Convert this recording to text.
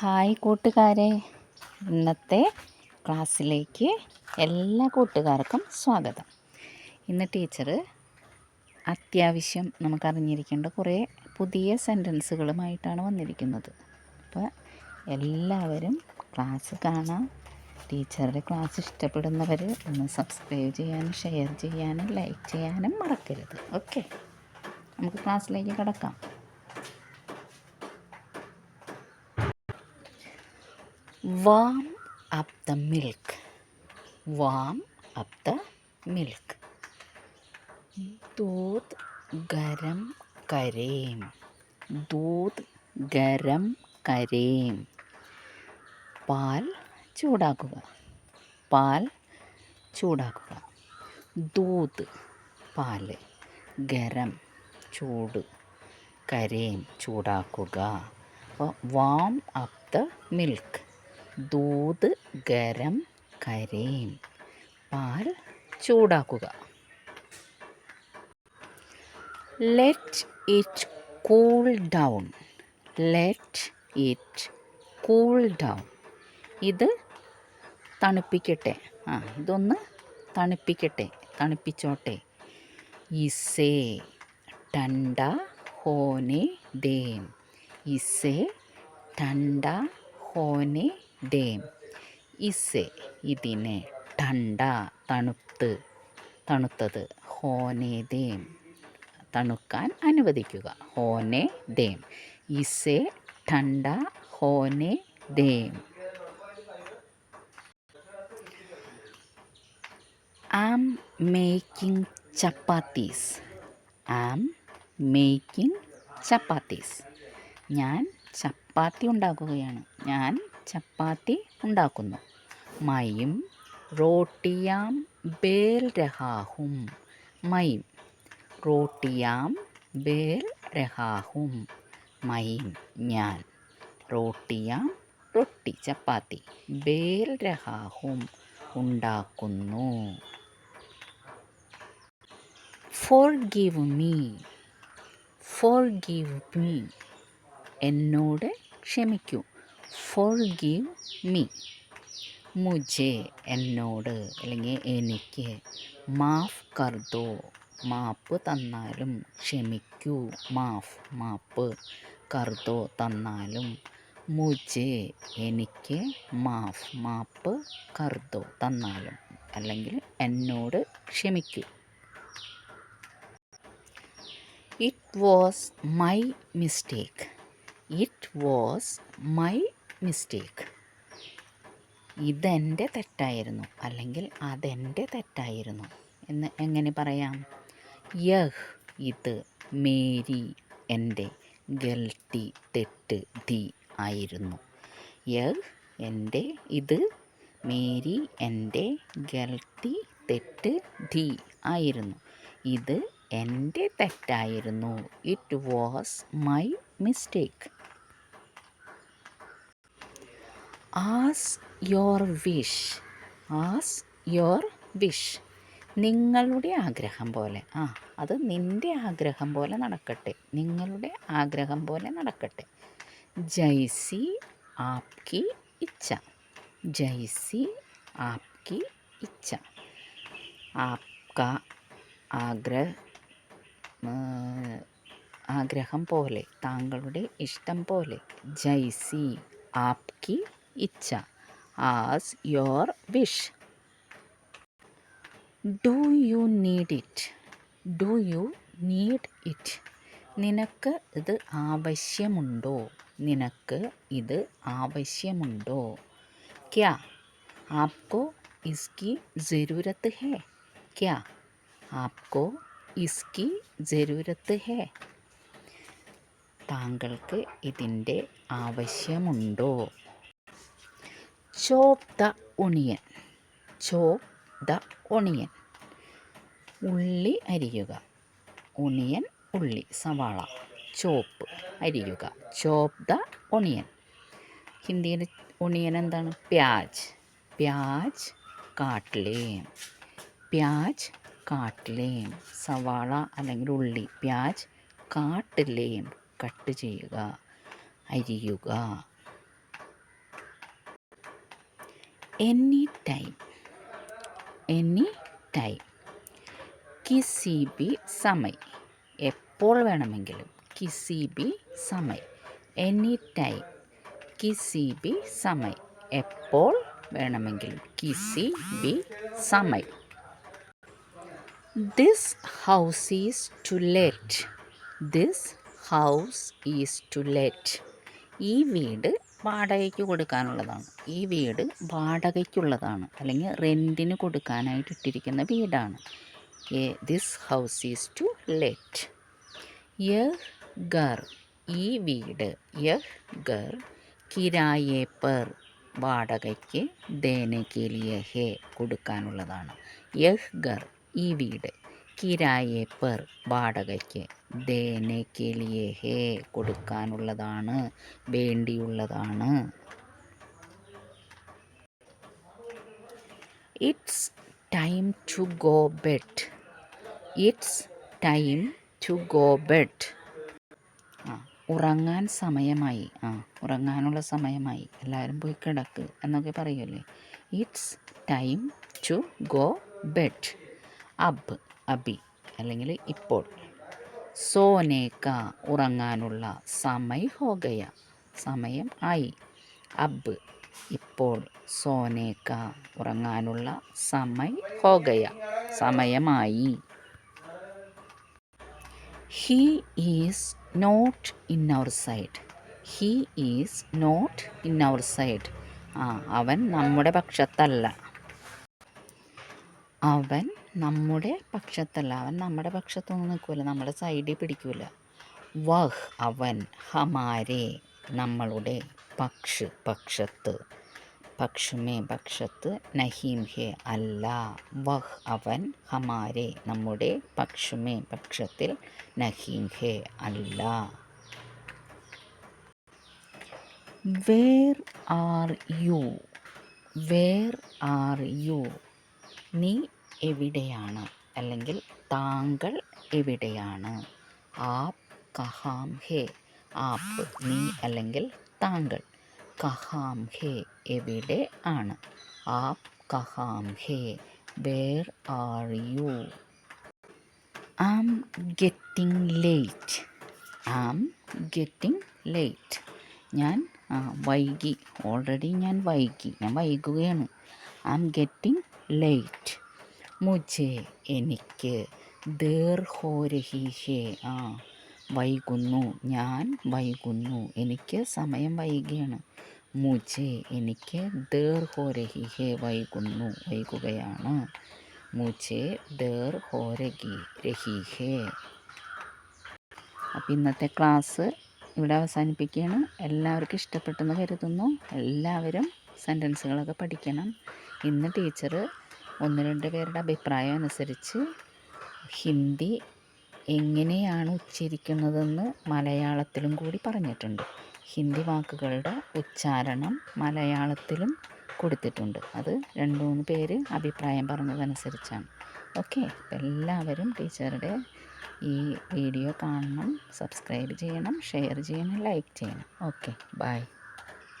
Hi കൂട്ടുകാരെ. ഇന്നത്തെ ക്ലാസ്സിലേക്ക് എല്ലാ കൂട്ടുകാർക്കും സ്വാഗതം. ഇന്ന് ടീച്ചർ അത്യാവശ്യം നമുക്കറിഞ്ഞിരിക്കേണ്ട കുറേ പുതിയ സെന്റൻസുകളുമായിട്ടാണ് വന്നിരിക്കുന്നത്. അപ്പോൾ എല്ലാവരും ക്ലാസ് കാണാം. ടീച്ചറുടെ ക്ലാസ് ഇഷ്ടപ്പെടുന്നവർ ഒന്ന് സബ്സ്ക്രൈബ് ചെയ്യാനും ഷെയർ ചെയ്യാനും ലൈക്ക് ചെയ്യാനും മറക്കരുത്. ഓക്കെ. നമുക്ക് ക്ലാസ്സിലേക്ക് കിടക്കാം. warm up the milk warm up the milk दूध गरम करें दूध गरम करें പാൽ ചൂടാക്കുക പാൽ ചൂടാക്കുക ദൂത് പാല് ഗരം ചൂട് കരേം ചൂടാക്കുക അപ്പോൾ വാം അപ്പ് ദ മിൽക്ക് ദൂത് ഗരം കരേം. പാൽ ചൂടാക്കുക. Let it cool down let it cool down ഇത് തണുപ്പിക്കട്ടെ. ആ ഇതൊന്ന് തണുപ്പിക്കട്ടെ. തണുപ്പിച്ചോട്ടെ. ഇസേ ടണ്ട ഹോനെ ദേം. ഇസേ ടണ്ട ഹോനെ ദേം ഇസെ ഇതിനെ ടണ്ട തണുത്ത് തണുത്തത് ഹോനെ ദേം. തണുക്കാൻ അനുവദിക്കുക. ഹോനെ ദേം. ഇസെ ടണ്ട ഹോനെ ദേം. I'm making chapatis. I'm making chapatis. ഞാൻ ചപ്പാത്തി ഉണ്ടാക്കുകയാണ്. ഞാൻ ചപ്പാത്തി ഉണ്ടാക്കുന്നു. മയും റോട്ടിയാം ബേൽ രഹാഹും. മയും റോട്ടിയാം ബേൽ രഹാഹും. മയും ഞാൻ റോട്ടിയാം റൊട്ടി ചപ്പാത്തി ബേൽ രഹാഹും ഉണ്ടാക്കുന്നു. Forgive me forgive me. എന്നോട് ക്ഷമിക്കൂ. ഫോർ ഗിവ് മീ മുജെ എന്നോട് അല്ലെങ്കിൽ എനിക്ക് മാഫ് കർദോ മാപ്പ് തന്നാലും ക്ഷമിക്കൂ. മാഫ് മാപ്പ് കർദോ തന്നാലും മുജെ എനിക്ക് മാഫ് മാപ്പ് കർദോ തന്നാലും അല്ലെങ്കിൽ എന്നോട് ക്ഷമിക്കൂ. It was my mistake it was my mistake. ഇതെന്റെ തെറ്റായിരുന്നു അല്ലെങ്കിൽ അതെന്റെ തെറ്റായിരുന്നു എന്ന് എങ്ങനെ പറയാം? യഹ് ഇത് മേരി എന്റെ ഗൽട്ടി തെറ്റ് ദി ആയിരുന്നു. യഹ് എന്റെ ഇത് മേരി എന്റെ ഗൽട്ടി തെറ്റ് ദി ആയിരുന്നു. ഇത് എന്റെ തെറ്റായിരുന്നു. It was my mistake as your wish. As your wish. നിങ്ങളുടെ ആഗ്രഹം പോലെ. ആ അത് നിന്റെ ആഗ്രഹം പോലെ നടക്കട്ടെ. നിങ്ങളുടെ ആഗ്രഹം പോലെ നടക്കട്ടെ. ജൈസി ആപ്കി ഇച്ഛ. ജൈസി ആപ്കി ഇച്ഛ. ആപ്ക ആഗ്രഹ ആഗ്രഹം പോലെ. താങ്കളുടെ ഇഷ്ടം പോലെ. ജൈസി ആപ്കി ഇച്ഛ. As your wish do you need it do you need it നിനക്ക് ഇത് ആവശ്യമുണ്ടോ? നിനക്ക് ഇത് ആവശ്യമുണ്ടോ? ക്യാ. ആപ്കോ ഇസ്കി ജരൂരത്ത് ഹേ. ക്യാ. ആപ്കോ ഇസ്കി ജരൂരത്ത് ഹേ. താങ്കൾക്ക് ഇതിന്റെ ആവശ്യമുണ്ടോ? Chop the onion. Chop the onion. ഉള്ളി അരിയുക. ഒണിയൻ ഉള്ളി സവാള. ചോപ്പ് അരിയുക. Chop the onion. ഹിന്ദിയിൽ ഒണിയൻ എന്താണ്? പ്യാജ്. പ്യാജ് കാട്ടിലേം പ്യാജ് കാട്ടിലേം സവാള അല്ലെങ്കിൽ ഉള്ളി. പ്യാജ് കാട്ടിലേം കട്ട് ചെയ്യുക. അരിയുക. എനി ടൈം എനി ടൈം കിസി ബി സമയ് എപ്പോൾ വേണമെങ്കിലും കിസി ബി സമയ് എനി ടൈം കിസി ബി സമയ് എപ്പോൾ വേണമെങ്കിലും കിസി ബി സമയ് this house is to let this house is to let ഈ വീട് വാടകയ്ക്ക് കൊടുക്കാനുള്ളതാണ്. ഈ വീട് വാടകയ്ക്കുള്ളതാണ്. അല്ലെങ്കിൽ റെന്റിന് കൊടുക്കാനായിട്ട് ഇട്ടിരിക്കുന്ന വീടാണ്. This house is to let യഹ് ഗർ ഈ വീട് യഹ് ഗർ കിരായേപ്പർ പെർ വാടകയ്ക്ക് ദേനകേലിയ ഹേ കൊടുക്കാനുള്ളതാണ്. യഹ് ഗർ ഈ വീട്. കിരായെ പെർ വാടകയ്ക്ക് ദേനെ കെലിയെ ഹേ കൊടുക്കാനുള്ളതാണ് വേണ്ടിയുള്ളതാണ്. It's time to go bed it's time to go bed ആ ഉറങ്ങാൻ സമയമായി. ആ ഉറങ്ങാനുള്ള സമയമായി. എല്ലാവരും പോയി കിടക്ക് എന്നൊക്കെ പറയുമല്ലേ it's time to go bed അബ് അബി അല്ലെങ്കിൽ ഇപ്പോൾ. സോനേക്ക ഉറങ്ങാനുള്ള സമയ ഹോഗയ സമയം ആയി. അബ് ഇപ്പോൾ സോനേക്ക ഉറങ്ങാനുള്ള സമയ ഹോഗയ സമയമായി. He is not in our side he is not in our side ആ അവൻ നമ്മുടെ പക്ഷത്തല്ല. അവൻ നമ്മുടെ പക്ഷത്തല്ല അവൻ നമ്മുടെ പക്ഷത്തൊന്നും നിൽക്കില്ല നമ്മുടെ സൈഡിൽ പിടിക്കില്ല വഹ് അവൻ ഹമാരെ നമ്മളുടെ പക്ഷ് പക്ഷത്ത്. പക്ഷമേ പക്ഷത്ത് നഹീം ഹെ അല്ല. വഹ് അവൻ ഹമാരെ നമ്മുടെ പക്ഷമേ പക്ഷത്തിൽ നഹീം ഹെ അല്ല. Where are you? Where are you? നീ എവിടെയാണ്? അല്ലെങ്കിൽ താങ്കൾ എവിടെയാണ്? ആപ് കഹാം ഹേ. ആപ്പ് നീ അല്ലെങ്കിൽ താങ്കൾ. കഹാം ഹേ എവിടെ ആണ്? ആപ് കഹാം ഹേ. Where are you? Am getting late. Am getting late. ഞാൻ വൈകി. ഓൾറെഡി ഞാൻ വൈകി. ഞാൻ വൈകുകയാണ്. Am getting late. മുജെ എനിക്ക് ദേർ ഹോ രഹി ഹേ ആ വൈകുന്നു ഞാൻ വൈകുന്നു എനിക്ക് സമയം വൈകിയാണ്. മുജെ എനിക്ക് ദേർ ഹോ രഹി ഹേ വൈകുന്നു വൈകുകയാണ്. മുജെ ദേർ ഹോ രഹി രഹി ഹേ അപ്പം ഇന്നത്തെ ക്ലാസ് ഇവിടെ അവസാനിപ്പിക്കുകയാണ്. എല്ലാവർക്കും ഇഷ്ടപ്പെട്ടെന്ന് കരുതുന്നു. എല്ലാവരും സെന്റൻസുകളൊക്കെ പഠിക്കണം. ഇന്ന് ടീച്ചർ ഒന്ന് രണ്ട് പേരുടെ അഭിപ്രായം അനുസരിച്ച് ഹിന്ദി എങ്ങനെയാണ് ഉച്ചരിക്കുന്നതെന്ന് മലയാളത്തിലും കൂടി പറഞ്ഞിട്ടുണ്ട്. ഹിന്ദി വാക്കുകളുടെ ഉച്ചാരണം മലയാളത്തിലും കൊടുത്തിട്ടുണ്ട്. അത് രണ്ട് മൂന്ന് പേര് അഭിപ്രായം പറഞ്ഞതനുസരിച്ചാണ്. ഓക്കെ എല്ലാവരും ടീച്ചറുടെ ഈ വീഡിയോ കാണണം സബ്സ്ക്രൈബ് ചെയ്യണം ഷെയർ ചെയ്യണം ലൈക്ക് ചെയ്യണം. Okay bye.